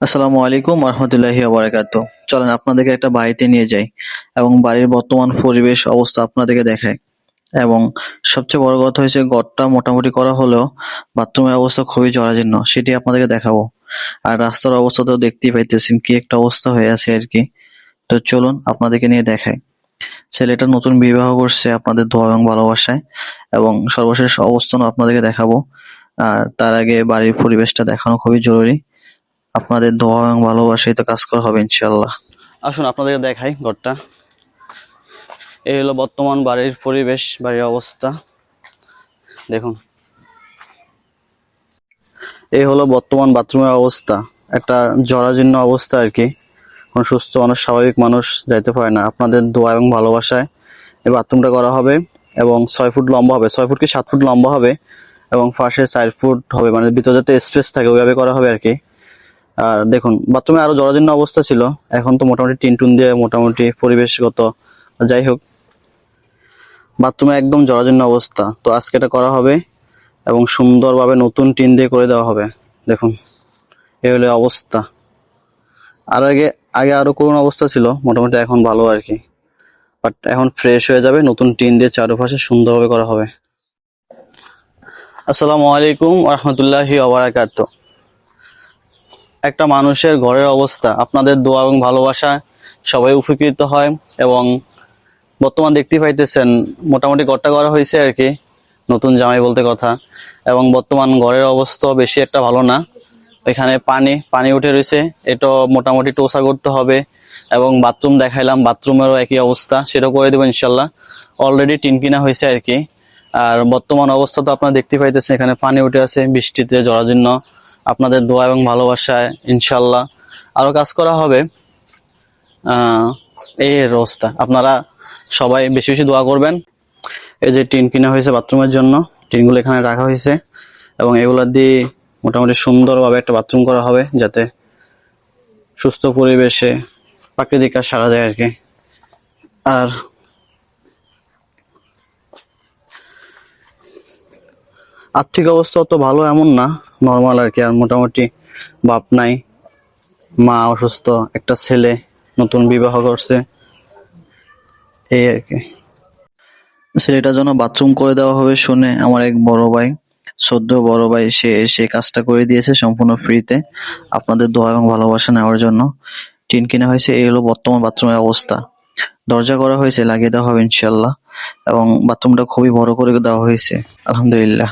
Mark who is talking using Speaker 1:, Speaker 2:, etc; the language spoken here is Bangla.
Speaker 1: আসসালামু আলাইকুম রহমতুল্লাহি বারাকাত চলেন আপনাদেরকে একটা বাড়িতে নিয়ে যাই এবং বাড়ির বর্তমান পরিবেশ, অবস্থা আপনাদেরকে দেখায় এবং সবচেয়ে বড় কথা হয়েছে, ঘরটা মোটামুটি করা হলেও বাথরুমের অবস্থা খুবই জরাজীর্ণ, সেটি আপনাদেরকে দেখাবো। আর রাস্তার অবস্থা তো দেখতেই পাইতেছেন, কি একটা অবস্থা হয়ে আছে আর কি। তো চলুন আপনাদেরকে নিয়ে দেখাই। ছেলেটা নতুন বিবাহ করছে আপনাদের দোয়া এবং ভালোবাসায়, এবং সর্বশেষ অবস্থানও আপনাদেরকে দেখাবো। আর তার আগে বাড়ির পরিবেশটা দেখানো খুবই জরুরি। আপনাদের দোয়া এবং ভালোবাসায় তো কাজ করা হবে ইনশাল্লাহ আসুন আপনাদেরকে দেখাই ঘরটা। এই হলো বর্তমান বাড়ির পরিবেশ, বাড়ির অবস্থা। দেখুন। এই হলো বর্তমান বাথরুমের অবস্থা। একটা জরাজীর্ণ অবস্থা আর কি। কোন সুস্থ মানুষ, স্বাভাবিক মানুষ যাইতে পারে না। আপনাদের দোয়া এবং ভালোবাসায় এই বাথরুমটা করা হবে এবং ছয় ফুট লম্বা হবে। ছয় ফুট কি সাত ফুট লম্বা হবে এবং পাশে চার ফুট হবে। মানে ভিতরে যাতে স্পেস থাকে, ওইভাবে করা হবে আর কি। আর দেখুন, বাথরুমে আরও জরাজীর্ণ অবস্থা ছিল। এখন তো মোটামুটি টিন টুন দিয়ে মোটামুটি পরিবেশগত। যাই হোক, বাথরুমে একদম জরাজীর্ণ অবস্থা। তো আজকে এটা করা হবে এবং সুন্দরভাবে নতুন টিন দিয়ে করে দেওয়া হবে। দেখুন এই হলো অবস্থা। আর আগে আগে আরও করুণ অবস্থা ছিল, মোটামুটি এখন ভালো আর কি। বাট এখন ফ্রেশ হয়ে যাবে, নতুন টিন দিয়ে চারপাশে সুন্দরভাবে করা হবে। আসসালামু আলাইকুম রহমতুল্লাহি ওবারাকাত একটা মানুষের ঘরের অবস্থা, আপনাদের দোয়া এবং ভালোবাসা সবাই উপকৃত হয় এবং বর্তমান দেখতে পাইতেছেন, মোটামুটি ঘরটা করা হয়েছে আর কি, নতুন জামাই বলতে কথা। এবং বর্তমান ঘরের অবস্থা বেশি একটা ভালো না। এখানে পানি পানি উঠে রয়েছে এটা মোটামুটি টোসা করতে হবে এবং বাথরুম দেখাইলাম, বাথরুমেরও একই অবস্থা, সেটাও করে দেবো ইনশাল্লাহ। অলরেডি টিন কিনা হয়েছে আর কি। আর বর্তমান অবস্থা তো আপনারা দেখতে পাইতেছেন, এখানে পানি উঠে আছে, বৃষ্টিতে জরাজীর্ণ। আপনাদের দোয়া এবং ভালোবাসায় ইনশাল্লাহ আরও কাজ করা হবে। এই অবস্থা। আপনারা সবাই বেশি বেশি দোয়া করবেন। এই যে টিন কিনা হয়েছে বাথরুমের জন্য, টিনগুলো এখানে রাখা হয়েছে এবং এগুলো দিয়ে মোটামুটি সুন্দরভাবে একটা বাথরুম করা হবে যাতে সুস্থ পরিবেশে প্রাকৃতিক কাজ সারা যায় আর কি আর আর্থিক অবস্থা অত ভালো এমন না। নর্মাল আর কি, আর মোটামুটি বাপ নাই, মা অসুস্থ, একটা ছেলে নতুন বিবাহ করছে। এই আর কি। ছেলেটার জন্য বাথরুম করে দেওয়া হবে শুনে আমার এক বড় ভাই, সদ্য বড় ভাই, সে এসে কাজটা করে দিয়েছে সম্পূর্ণ ফ্রিতে আপনাদের দোয়া এবং ভালোবাসা নেওয়ার জন্য। টিন কিনা হয়েছে, এই হলো বর্তমান বাথরুমের অবস্থা। দরজা করা হয়েছে, লাগিয়ে দেওয়া হবে ইনশাল্লাহ এবং বাথরুমটা খুবই বড় করে দেওয়া হয়েছে, আলহামদুলিল্লাহ।